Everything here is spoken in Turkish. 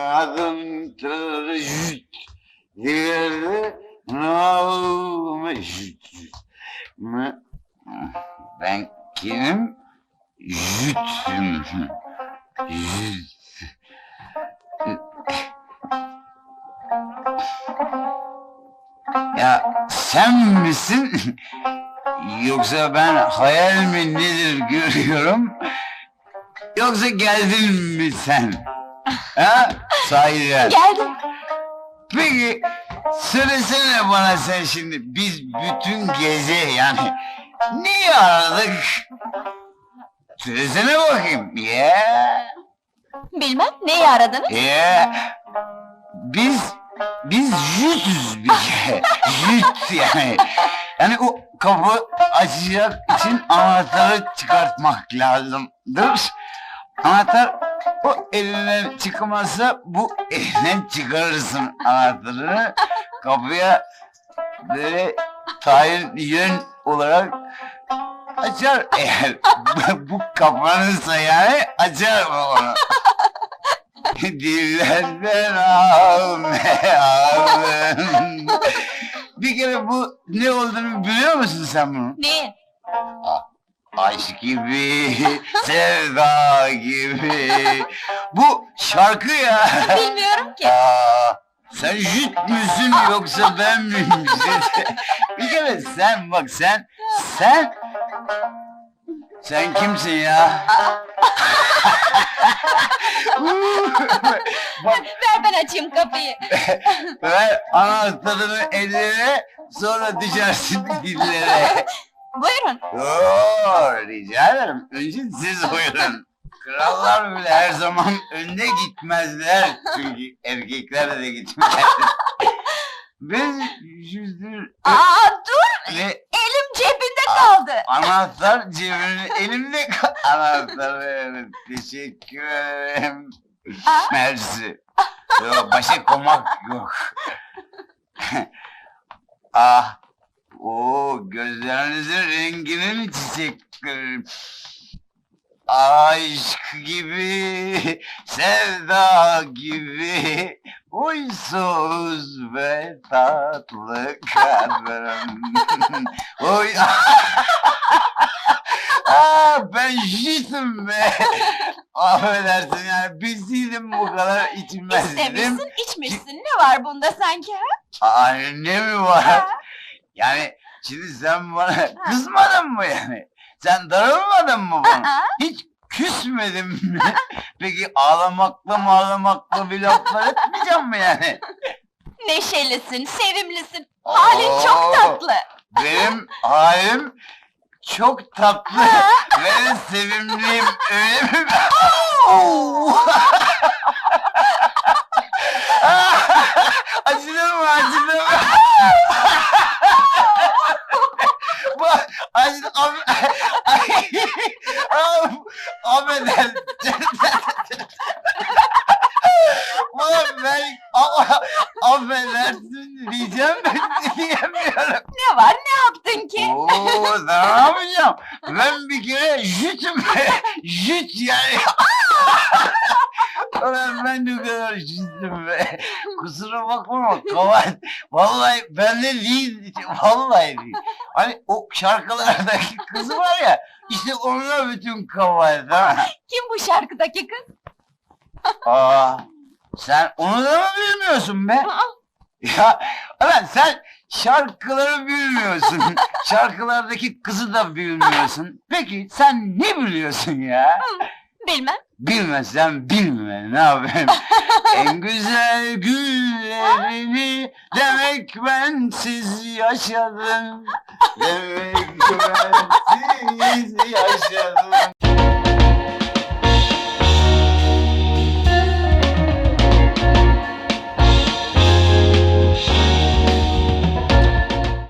almadım tırjüt. Bir yerde almışüt. Ben kimim? Jütüm. Jüt. Ya sen misin? Yoksa ben hayal mi nedir görüyorum? Yoksa geldin mi sen? Ha? Sahiden. Geldim. Peki söylesene bana sen şimdi biz bütün gece yani niye aradık? Söylesene bakayım. Ya. Bilmem neyi aradınız? Ya. Biz biz yüzüz bir kere. Yüz yani. Yani o kapı açacak için anahtarı çıkartmak lazımdır. Anahtar o elinden çıkmazsa bu elinden çıkarırsın anahtarını. Kapıya böyle tayin yön olarak açar eğer bu kapanırsa yani açar onu. Dillerden almayalım. Bu ne olduğunu biliyor musun sen bunu? Neyi? Aşk gibi, sevda gibi. Bu şarkı ya. Bilmiyorum ki. Aa, sen jüt müsün yoksa ben miyim? bir kere sen bak sen, sen, sen kimsin ya? bak Ver ben açayım kapıyı. ver anahtarını eline sonra düşersin dillere. Buyurun. Oo, rica ederim. Önce siz buyurun. Krallar bile her zaman önde gitmezler. Çünkü erkekler de gitmez. Biz yüzdür Aa dur ve elim kaldı. anahtar cebimde elimde kal- anahtar evet. Teşekkür ederim. Aa. Mersi. Yok, başa komak yok. ah. O gözlerinizin renginin çiçekleri. Aşk gibi, sevda gibi, uysuz ve tatlı kadın. Oy. Aa, ben jütüm be. Affedersin yani bilseydim bu kadar içmezdim. İstemişsin içmişsin. Ne var bunda sanki ha? Aa, ne mi var? Ha? Yani şimdi sen bana kızmadın mı yani? Sen darılmadın mı bana? Aa, Hiç küsmedin mi? Peki ağlamakla mı ağlamakla bir laflar etmeyeceğim mi yani? neşelisin, sevimlisin. Halin çok Oo, tatlı. Benim halim çok tatlı ve sevimliyim öyle mi? Oo! acıdı mı acıdı mı? Bak acıdı af- Ay, af- affedersin. Ulan ben a- affedersin diyeceğim diyemiyorum. Ne var ne yaptın ki? Oo ne yapacağım? Ben bir kere jütüm. Jüt yani. Ulan ben de o kadar jütüm be. Kusura bakma ama kavat. Vallahi bende değil. Vallahi değil. Hani o şarkılardaki kız var ya. işte onunla bütün kavat. Ha? Kim bu şarkıdaki kız? Aa, sen onu da mı bilmiyorsun be? Aa, Ya ulan sen şarkıları bilmiyorsun. Şarkılardaki kızı da bilmiyorsun. Peki sen ne biliyorsun ya? Bilmem. Bilmezsen bilme ne yapayım. en güzel günlerini demek bensiz yaşadım. Demek bensiz yaşadım.